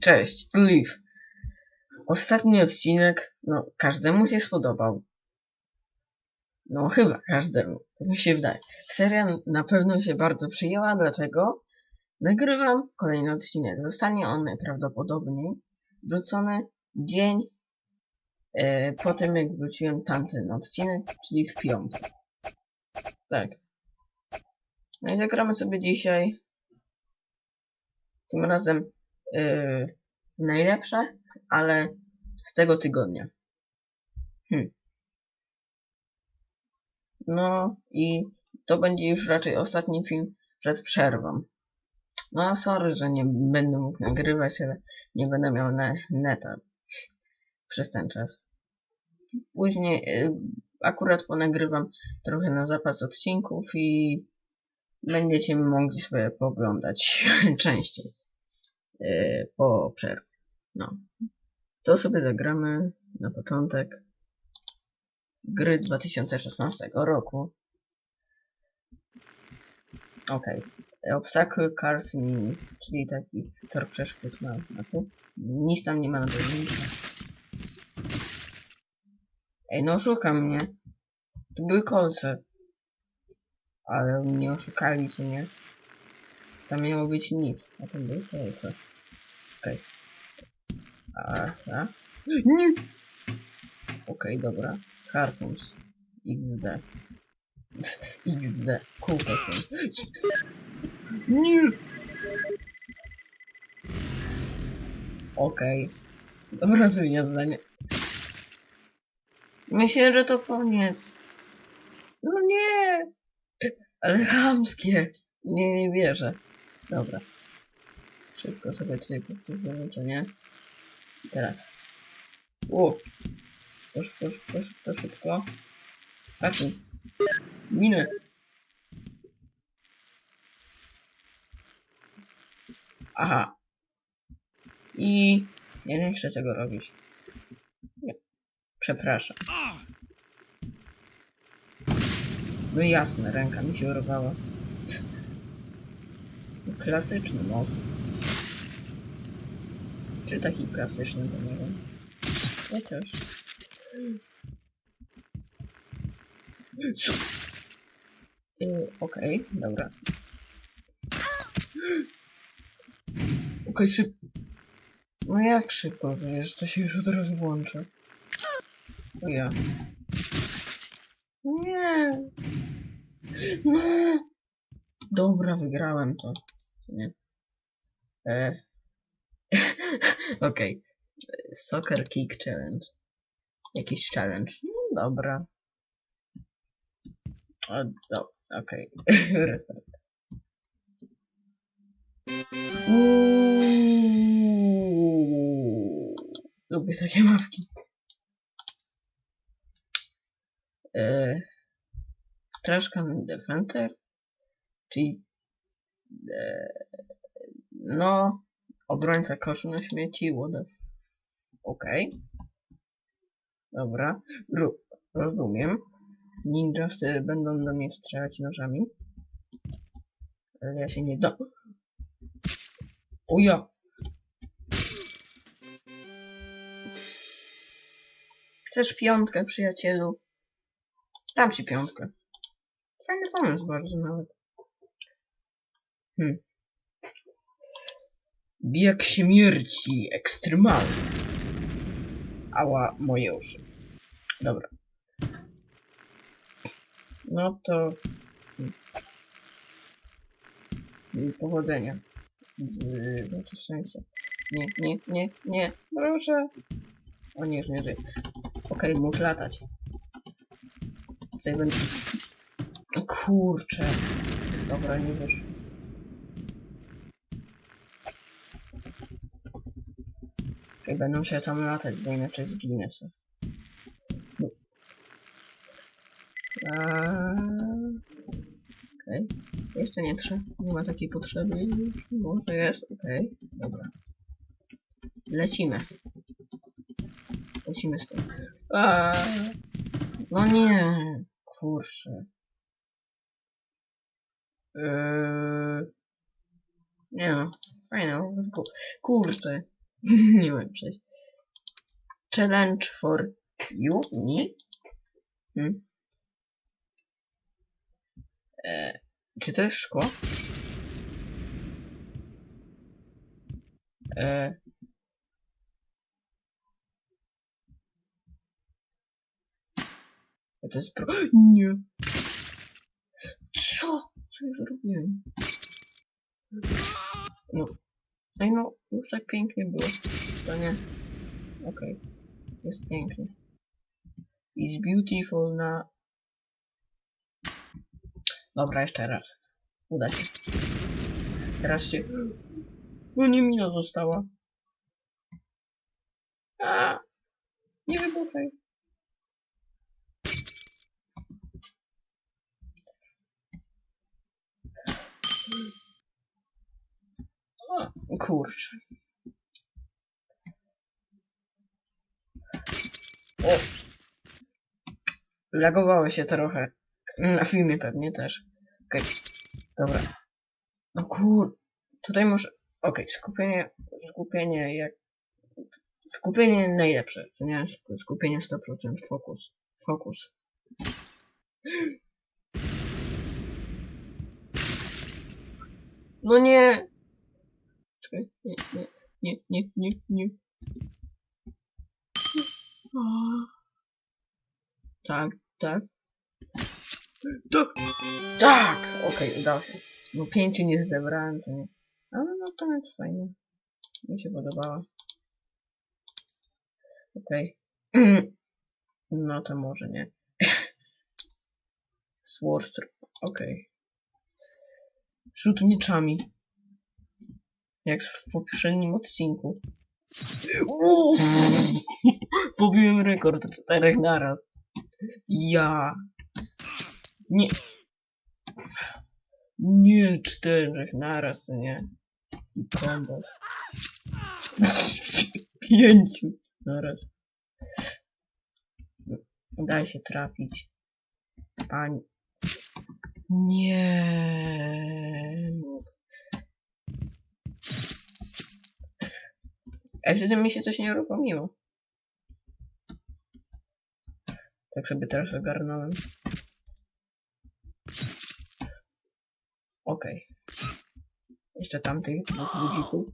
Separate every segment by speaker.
Speaker 1: Cześć, tu Liv. Ostatni odcinek, no, każdemu się spodobał. No, chyba każdemu. Tak mi się wydaje. Seria na pewno się bardzo przyjęła, dlatego nagrywam kolejny odcinek. Zostanie on najprawdopodobniej wrzucony dzień e, po tym, jak wrzuciłem tamten odcinek, czyli w piątek. Tak. No i zagramy sobie dzisiaj tym razem yy, najlepsze, ale z tego tygodnia. Hm. No i to będzie już raczej ostatni film przed przerwą. No sorry, że nie będę mógł nagrywać, ale nie będę miał na neta przez ten czas. Później yy, akurat ponagrywam trochę na zapas odcinków i będziecie mogli sobie pooglądać częściej po przerwie. No. To sobie zagramy na początek gry 2016 roku. Ok. Obstacle Cars Mini, czyli taki tor przeszkód na, na tu. Nic tam nie ma na pewno. Ej, no oszuka mnie. Tu były kolce. Ale mnie oszukali, czy nie? Tam miało być nic, a tam były kolce. Okej. Okay. Aha. Nie! Okej, okay, dobra. Harpums. XD. XD. Kółko się. Nie! Okej. Okay. Dobra, zmienia zdanie. Myślę, że to koniec. No nie! Ale chamskie. Nie, nie wierzę. Dobra. Szybko sobie tutaj powtórzymy, czy nie? I teraz. O! To szybko, szybko, szybko, szybko. Taki. Minę. Aha. I ja nie chcę tego robić. Nie. Przepraszam. No jasne, ręka mi się urwała. Klasyczny most. Czy taki klasyczny, to nie wiem. Chociaż. Yy, Okej, okay, dobra. Okej, okay. No jak szybko, wiesz, to się już od razu włączy. O ja. Nie. No. Dobra, wygrałem to. Nie. E. Okej. Okay. Soccer Kick Challenge. Jakiś challenge. No dobra. O, do, okej. Okay. Restart. Lubię takie mapki. E, Trashcan Defender, czyli e, no obrońca koszu na śmieci, what Okej. Okay. Dobra. Ro rozumiem. Ninjas będą do mnie strzelać nożami. Ale ja się nie do... O! Chcesz piątkę, przyjacielu? Dam ci piątkę. Fajny pomysł bardzo nawet. Hmm. Bieg śmierci ekstremalny. Ała moje uszy. Dobra. No to... Hmm. Powodzenia. Z... Znaczy szczęścia. Nie, nie, nie, nie. Proszę. O nie, już nie żyje. Okej, okay, mógł latać. Tutaj będę... Kurczę. Dobra, nie wyszło. I będą się tam latać, bo inaczej zginę sobie. Okej. Okay. Jeszcze nie trzeba. Nie ma takiej potrzeby już. Może jest. Okej. Okay. Dobra. Lecimy. Lecimy z tym. No nie. Kurczę. Yy... Nie no. Fajne. Kurczę. nie mogę przejść. Challenge for you, me? Hmm. E, czy to jest szkło? E, to jest pro... Nie. Co? Co ja zrobiłem? No. Ej no, już tak pięknie było. To nie. Okej. Jest pięknie. It's beautiful na... Dobra, jeszcze raz. Uda się. Teraz się... No nie mina została. A! Nie wybuchaj. Kurczę. O! Lagowało się trochę. Na filmie pewnie też. Okej. Dobra. No kur... Tutaj może... Okej, skupienie... Skupienie jak... Skupienie najlepsze, to nie? Sk- Skupienie 100%, fokus. Fokus. No nie! Czekaj, nie, nie, nie, nie, nie, nie. A. Tak, tak. Tak! Tak! Okej, udało się. No pięciu nie zebrałem, co nie? Ale no to jest fajne. Mi się podobała. Okej. No to może nie. Sword. Okej. Rzut mieczami. Jak w poprzednim odcinku. Uuu! Pobiłem rekord czterech naraz. Ja. Nie. Nie czterech naraz, nie. I kombos. Pięciu naraz. Daj się trafić. Pani. Nie. A wtedy mi się coś nie uruchomiło. Tak sobie teraz ogarnąłem. Okej. Jeszcze tamtych dwóch ludzików.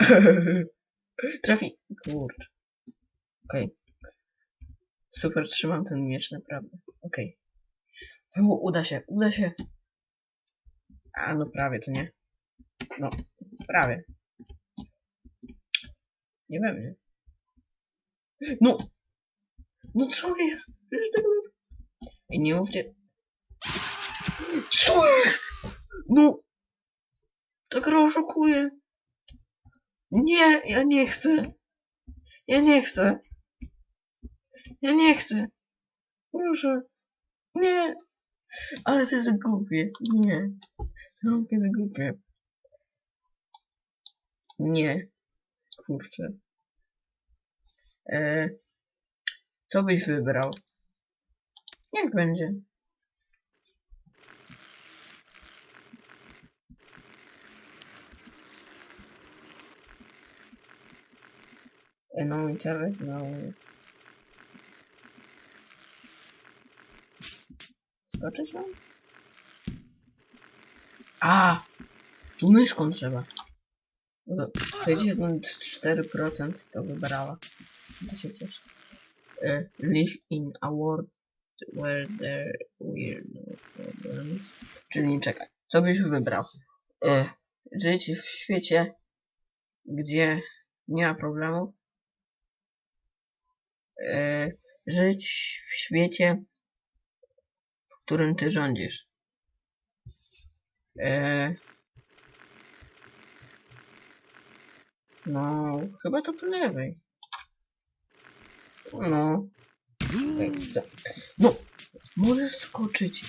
Speaker 1: Trafi. Kurczę. Okej. Super trzymam ten miecz, naprawdę. Okej. O, Uda się, uda się. A, no prawie, to nie. No, prawie. Nie we mnie. No! No co jest? Tak jest. I nie mówcie... Co jest? No! Ta gra oszukuje. Nie, ja nie chcę. Ja nie chcę. Ja nie chcę. Proszę. Nie. Ale to jest głupie. Nie. To jest głupie. Nie. Kurczę. E, co byś wybrał? Jak będzie? No internet, no. Skoczyć mam? A! Tu myszką trzeba. No, 64% to wybrała. To się cieszę. E, live in a world where there were no problems. Czyli czekaj, co byś wybrał? E, żyć w świecie, gdzie nie ma problemów? E, żyć w świecie, w którym ty rządzisz? E, no, chyba to po lewej. No. Za- No, możesz skoczyć.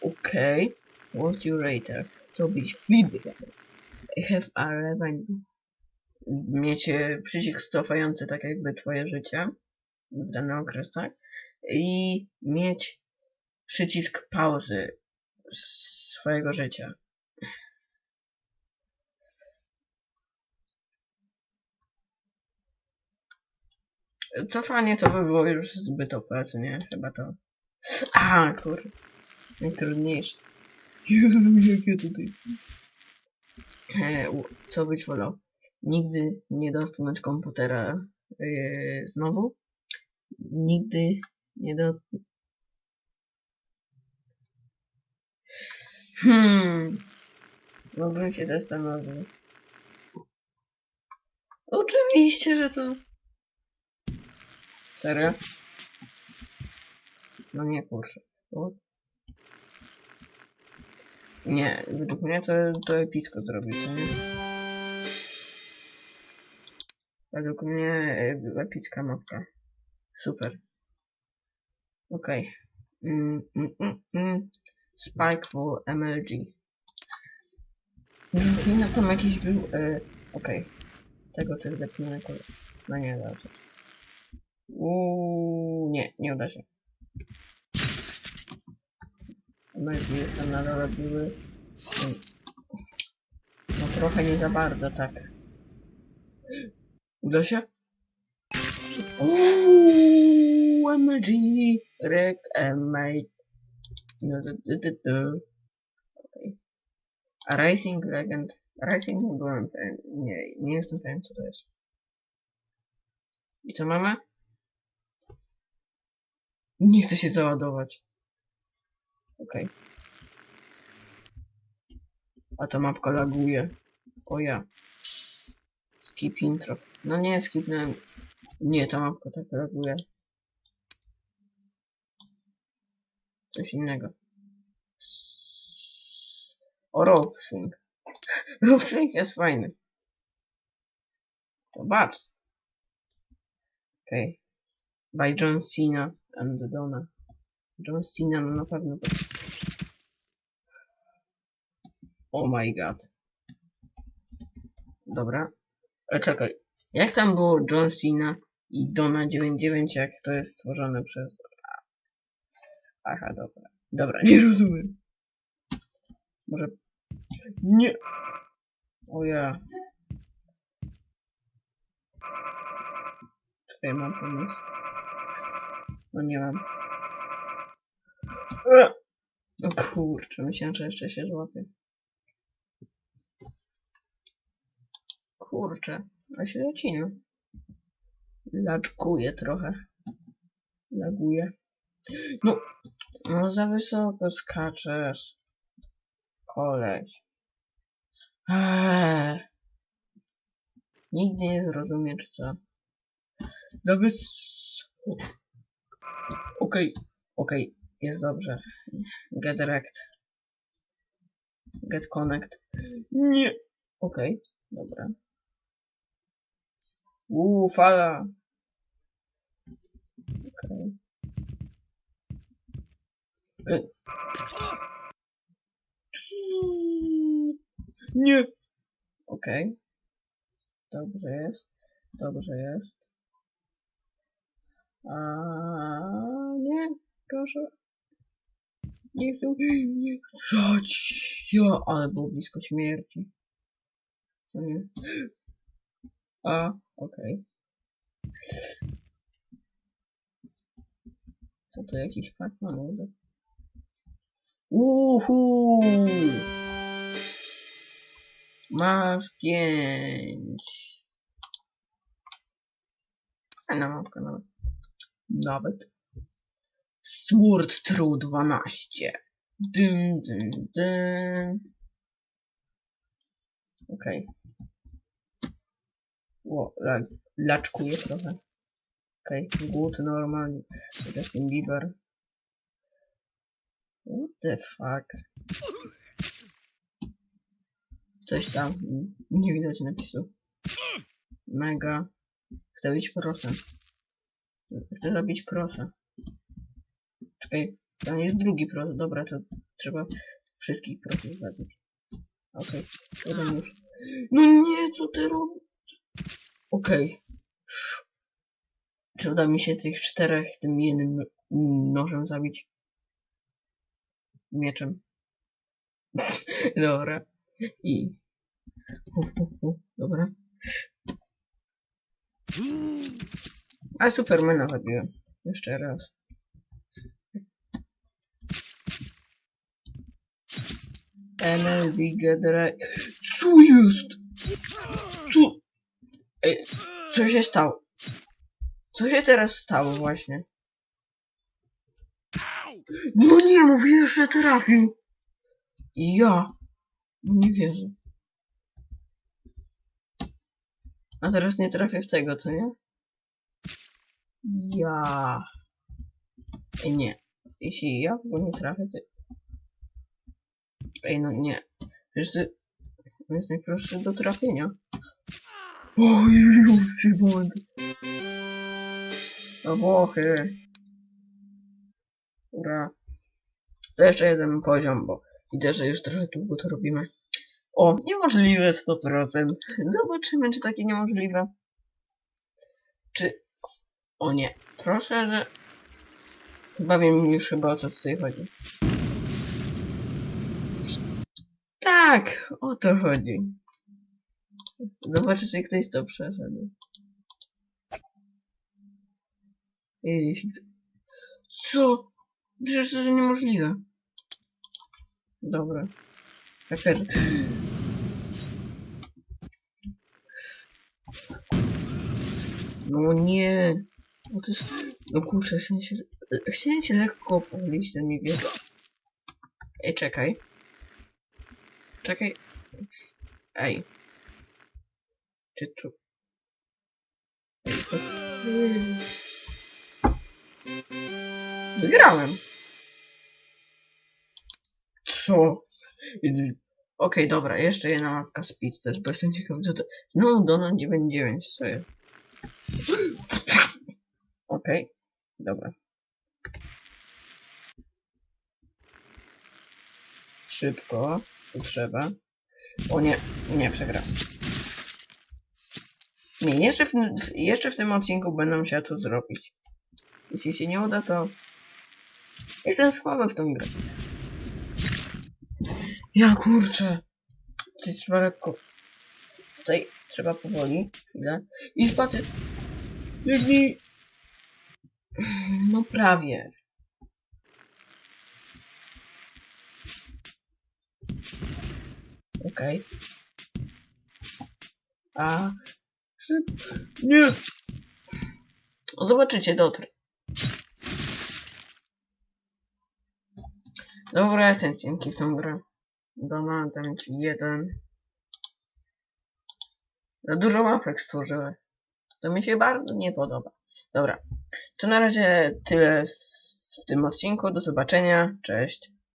Speaker 1: Okej. What's your rater? Co byś wybrał? I have a revenue. Miecie przycisk cofający tak jakby twoje życie w danym okres, tak? I mieć przycisk pauzy swojego życia. Cofanie to by było już zbyt OP, nie? Chyba to... A, kur... Najtrudniejsze. Jakie tutaj... E, co byś wolał? Nigdy nie dostanąć komputera yy, znowu? Nigdy nie do... Hmm... Mógłbym się zastanowić. Oczywiście, że to... Serio? No nie, kurczę. Nie, według mnie to, to epicko zrobić, co nie? Według mnie e, epicka mapka. Super. Okej. Mm, mm, mm, mm. Spikeful MLG. No tam jakiś był... E, Okej. Tego coś zepnę na. No nie, dobrze. Uuu, nie, nie uda się. MLG jestem na dole były. No trochę nie za bardzo, tak. Uda się? Uuu, MLG, Rect, MLG. No. A Racing Legend. Racing nie byłem pewien. Nie, nie jestem pewien co to jest. I co mamy? Nie chcę się załadować. Okej. A ta mapka laguje. O ja. Skip intro. No nie, skipnąłem. Nie, ta mapka tak laguje. Coś innego. O, rope swing. Rope swing jest fajny. To Babs. Okej. By John Cena and Donna. John Cena no na pewno. Oh my god. Dobra. E, czekaj. Jak tam było John Cena i Donna 99, jak to jest stworzone przez... Aha, dobra. Dobra, nie rozumiem. Może... Nie! O ja. Czekaj, mam pomysł. No nie mam. No kurczę, myślałem, że jeszcze się złapię. Kurczę, a się zacina. Laczkuje trochę. Laguje. No, no za wysoko skaczesz. Koleś. Eee. Nigdy nie zrozumiesz co. Za wys... Okej, okej, jest dobrze. Get rect. Get connect. Nie. Okej, dobra. Uuu, fala. Okej. Y. Nie. Okej. Dobrze jest. Dobrze jest. A nie, proszę. Nie chcę. Rać. Ja, ale było blisko śmierci. Co nie? A, okej. Co to jakiś Pac-Man? może? Uhu! Masz pięć. Fajna mapka nawet. Nawet. Sword True 12. Dym, dym, dym. Okej. Ło, la, laczkuje trochę. Okej, okay. głód normalnie. Justin Bieber. What the fuck? Coś tam. Nie widać napisu. Mega. Chcę być prosem. Chcę zabić prosa. Czekaj, tam jest drugi pros. Dobra, to trzeba wszystkich prosów zabić. Okej, okay. już. No nie, co ty robisz? Okej. Czy uda mi się tych czterech tym jednym nożem zabić? Mieczem. Dobra. I... Hu, hu, hu. Dobra. A Supermana zabiłem. Jeszcze raz. NLV Gedre... Co jest? Co? Ej, co się stało? Co się teraz stało właśnie? No nie mówię, że trafił. Ja. Nie wierzę. A teraz nie trafię w tego, co nie? Ja. Ej, nie. Jeśli ja w nie trafię, to... Ej, no nie. Przecież ty... To jest najprostszy do trafienia. Oj, ci. No Włochy. Ura. To jeszcze jeden poziom, bo widzę, że już trochę długo to robimy. O, niemożliwe 100%. Zobaczymy, czy takie niemożliwe. Czy... O nie. Proszę, że... Chyba wiem już chyba o co tutaj chodzi. Tak, o to chodzi. Zobaczę, czy ktoś to przeszedł. Jeśli. Co? Przecież to jest niemożliwe. Dobra. Haker. No nie. No to jest... No kurczę, chciałem się... Chciałem cię lekko powolić, ten mi wierzę. Ej, czekaj. Czekaj. Ej. Czy tu... Ej, to... Wygrałem. Co? Okej, okay, dobra, jeszcze jedna mapka Speed też, bo jestem ciekawy, co to... No, Donald 99, co jest? Okej, okay, dobra. Szybko, tu trzeba. O nie, nie przegrałem. Nie, jeszcze w, jeszcze w tym odcinku będę musiał to zrobić. Jeśli się nie uda, to... Jestem słaby w tą grę. Ja kurczę. Tutaj trzeba lekko... Tutaj trzeba powoli. Chwilę. I spaty. Biegnij. No prawie. Okej. Okay. A... Szyb... Nie! O, zobaczycie, dotrę. Dobra, jestem cienki w tą grę. Ci jeden. Za dużo mapek stworzyłem. To mi się bardzo nie podoba. Dobra, to na razie tyle w tym odcinku. Do zobaczenia. Cześć.